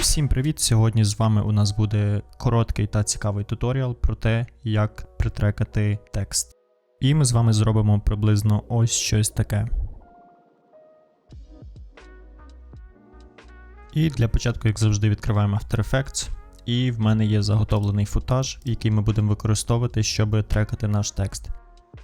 Всім привіт! Сьогодні з вами у нас буде короткий та цікавий туторіал про те, як притрекати текст. І ми з вами зробимо приблизно ось щось таке. І для початку, як завжди, відкриваємо After Effects. І в мене є заготовлений футаж, який ми будемо використовувати, щоб трекати наш текст.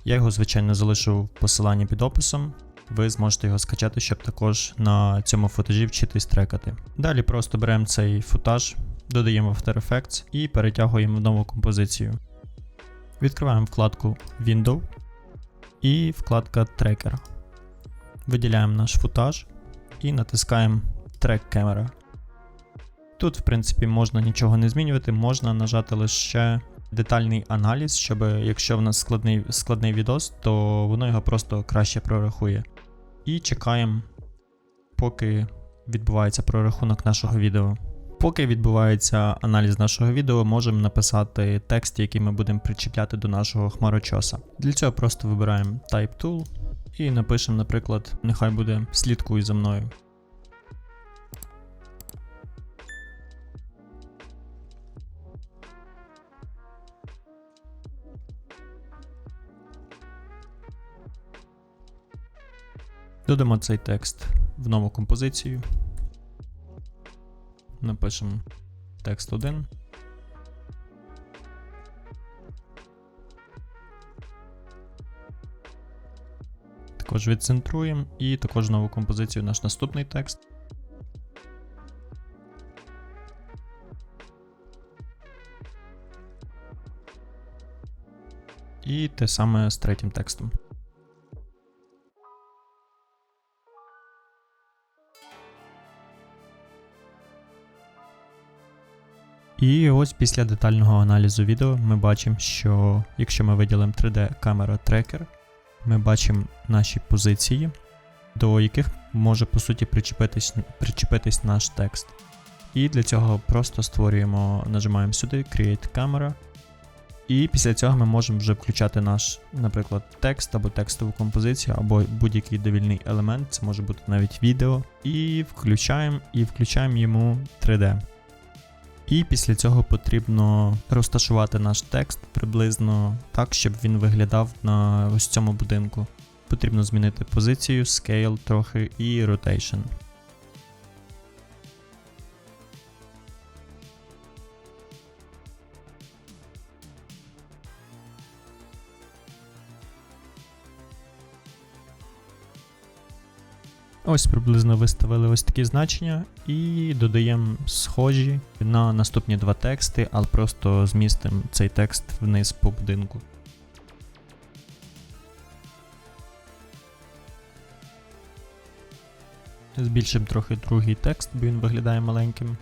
Я його, звичайно, залишу в посиланні під описом. Ви зможете його скачати, щоб також на цьому футажі вчитись трекати. Далі просто беремо цей футаж, додаємо After Effects і перетягуємо в нову композицію. Відкриваємо вкладку Window і вкладка Tracker. Виділяємо наш футаж і натискаємо Track Camera. Тут, в принципі, можна нічого не змінювати, можна нажати лише детальний аналіз, щоб якщо в нас складний, складний відос, то воно його просто краще прорахує. І чекаємо, поки відбувається прорахунок нашого відео. Поки відбувається аналіз нашого відео, можемо написати текст, який ми будемо причіпляти до нашого хмарочоса. Для цього просто вибираємо Type Tool і напишемо, наприклад, нехай буде слідкуй за мною. Додамо цей текст в нову композицію. Напишемо текст 1. Також відцентруємо і також нову композицію наш наступний текст. І те саме з третім текстом. І ось після детального аналізу відео ми бачимо, що якщо ми виділимо 3D камера трекер, ми бачимо наші позиції, до яких може по суті причепитись, причепитись наш текст. І для цього просто створюємо, нажимаємо сюди Create Camera. І після цього ми можемо вже включати наш, наприклад, текст або текстову композицію, або будь-який довільний елемент, це може бути навіть відео. І включаємо і включаємо йому 3D. І після цього потрібно розташувати наш текст приблизно так, щоб він виглядав на ось цьому будинку. Потрібно змінити позицію, scale трохи і rotation. Ось приблизно виставили ось такі значення і додаємо схожі на наступні два тексти, але просто змістимо цей текст вниз по будинку. Збільшимо трохи другий текст, бо він виглядає маленьким.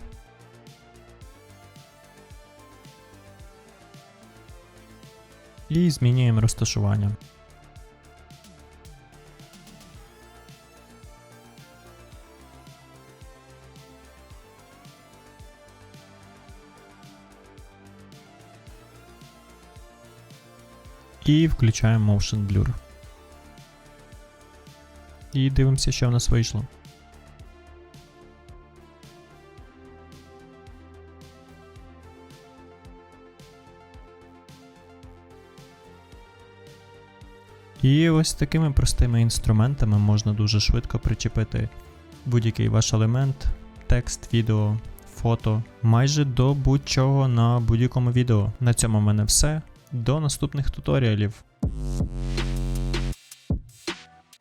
І змінюємо розташування. І включаємо Motion Blur. І дивимося, що в нас вийшло. І ось такими простими інструментами можна дуже швидко причепити будь-який ваш елемент, текст, відео, фото, майже до будь-чого на будь-якому відео. На цьому в мене все. До наступних туторіалів.